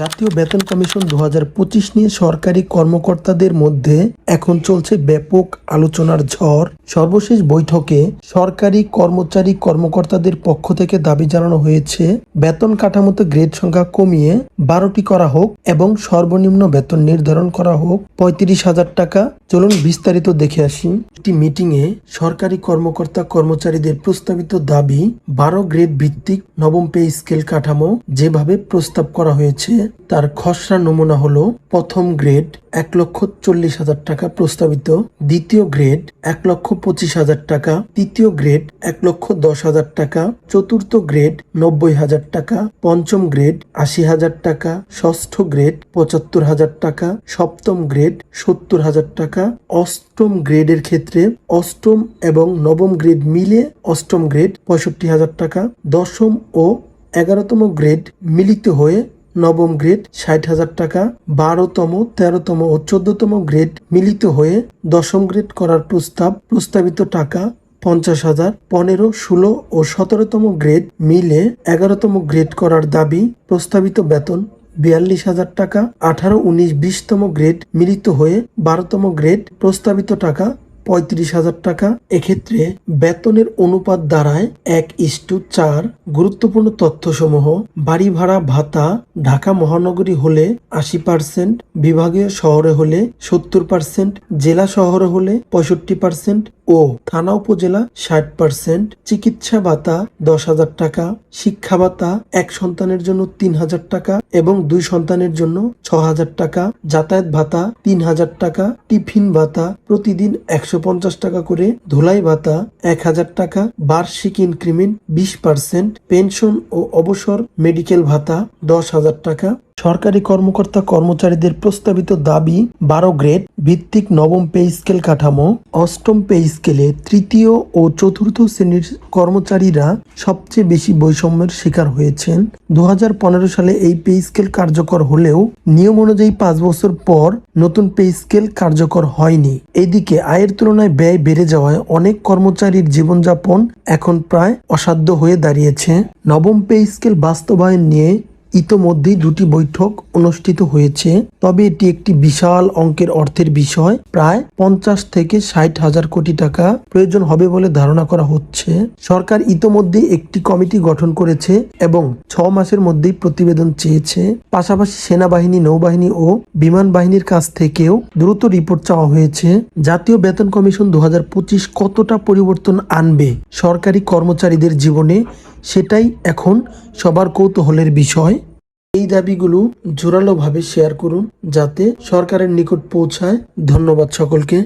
জাতীয় বেতন কমিশন দু হাজার পঁচিশ নিয়ে সরকারি কর্মকর্তাদের মধ্যে এখন চলছে ব্যাপক আলোচনার ঝড়। সর্বশেষ বৈঠকে সরকারি কর্মচারী কর্মকর্তাদের পক্ষ থেকে দাবি জানানো হয়েছে, বেতন কাঠামোতে গ্রেড সংখ্যা কমিয়ে বারোটি করা হোক এবং সর্বনিম্ন বেতন নির্ধারণ করা হোক। পঁয়ত্রিশ হাজার টাকা। চলুন বিস্তারিত দেখে আসি। একটি মিটিংয়ে সরকারি কর্মকর্তা কর্মচারীদের প্রস্তাবিত দাবি, বারো গ্রেড ভিত্তিক নবম পে স্কেল কাঠামো যেভাবে প্রস্তাব করা হয়েছে তার খসড়া নমুনা হলো প্রথম গ্রেড এক লক্ষ চল্লিশ হাজার টাকা প্রস্তাবিত, দ্বিতীয় গ্রেড এক লক্ষ পঁচিশ হাজার টাকা, তৃতীয় গ্রেড এক লক্ষ দশ হাজার টাকা, চতুর্থ গ্রেড নব্বই হাজার টাকা, পঞ্চম গ্রেড আশি হাজার টাকা, ষষ্ঠ গ্রেড পঁচাত্তর হাজার টাকা, সপ্তম গ্রেড সত্তর হাজার টাকা, অষ্টম গ্রেডের ক্ষেত্রে অষ্টম এবং নবম গ্রেড মিলে অষ্টম গ্রেড পঁয়ষট্টি হাজার টাকা, দশম ও এগারোতম গ্রেড মিলিত হয়ে নবম গ্রেড, ষাট হাজার টাকা, বারোতম, তেরোতম ও চোদ্দতম গ্রেড মিলিত হয়ে দশম গ্রেড করার প্রস্তাব, প্রস্তাবিত টাকা পঞ্চাশ হাজার, পনেরো, ষোলো ও সতেরোতম গ্রেড মিলে এগারোতম গ্রেড করার দাবি, প্রস্তাবিত বেতন বিয়াল্লিশ হাজার টাকা, আঠারো, উনিশ, বিশতম গ্রেড মিলিত হয়ে বারোতম গ্রেড প্রস্তাবিত টাকা পঁয়ত্রিশ হাজার টাকা। এক্ষেত্রে বেতনের অনুপাত দাঁড়ায় এক ইস্টু চার গুরুত্বপূর্ণ তথ্যসমূহ বাড়ি ভাড়া ভাতা ঢাকা মহানগরী হলে আশি পার্সেন্ট, বিভাগীয় শহরে হলে সত্তর পার্সেন্ট, জেলা শহরে হলে পঁয়ষট্টি পার্সেন্ট ও থানা উপজেলা ষাট পার্সেন্ট। চিকিৎসা ভাতা দশ হাজার টাকা, শিক্ষা ভাতা এক সন্তানের জন্য তিন হাজার টাকা এবং দুই সন্তানের জন্য ছ হাজার টাকা। যাতায়াত ভাতা তিন হাজার টাকা, টিফিন ভাতা প্রতিদিন একশো পঞ্চাশ টাকা করে ধুলাই ভাতা, এক হাজার টাকা, বার্ষিক ইনক্রিমেন্ট, বিশ পার্সেন্ট, পেনশন ও অবসর, মেডিকেল ভাতা, দশ হাজার টাকা। সরকারি কর্মকর্তা কর্মচারীদের প্রস্তাবিত দাবি, বারো গ্রেড, ভিত্তিক নবম পে স্কেল কাঠামো, অষ্টম পে স্কেলে তৃতীয় ও চতুর্থ শ্রেণির কর্মচারীরা সবচেয়ে বেশি বৈষম্যের শিকার হয়েছেন। দু হাজার পনেরো সালে এই পে স্কেল কার্যকর হলেও নিয়ম অনুযায়ী পাঁচ বছর পর নতুন পে স্কেল কার্যকর হয়নি। এদিকে আয়ের তুলনায় ব্যয় বেড়ে যাওয়ায় অনেক কর্মচারীর জীবনযাপন এখন প্রায় অসাধ্য হয়ে দাঁড়িয়েছে। নবম পে স্কেল বাস্তবায়ন নিয়ে ইতোমধ্যেই দুটি বৈঠক অনুষ্ঠিত হয়েছে। তবে এটি একটি বিশাল অঙ্কের অর্থের বিষয়। প্রায় পঞ্চাশ থেকে ষাট হাজার কোটি টাকা প্রয়োজন হবে বলে ধারণা করা হচ্ছে। সরকার ইতোমধ্যে একটি কমিটি গঠন করেছে এবং ছ মাসের মধ্যেই প্রতিবেদন চেয়েছে। পাশাপাশি সেনাবাহিনী, নৌবাহিনী ও বিমান বাহিনীর কাছ থেকেও দ্রুত রিপোর্ট চাওয়া হয়েছে। জাতীয় বেতন কমিশন দু হাজার পঁচিশ কতটা পরিবর্তন আনবে? সরকারি কর্মচারীদের জীবনে সেটাই এখন সবার কৌতূহলের বিষয়। এই দাবিগুলো জোরালোভাবে শেয়ার করুন যাতে সরকারের নিকট পৌঁছায়। ধন্যবাদ সকলকে।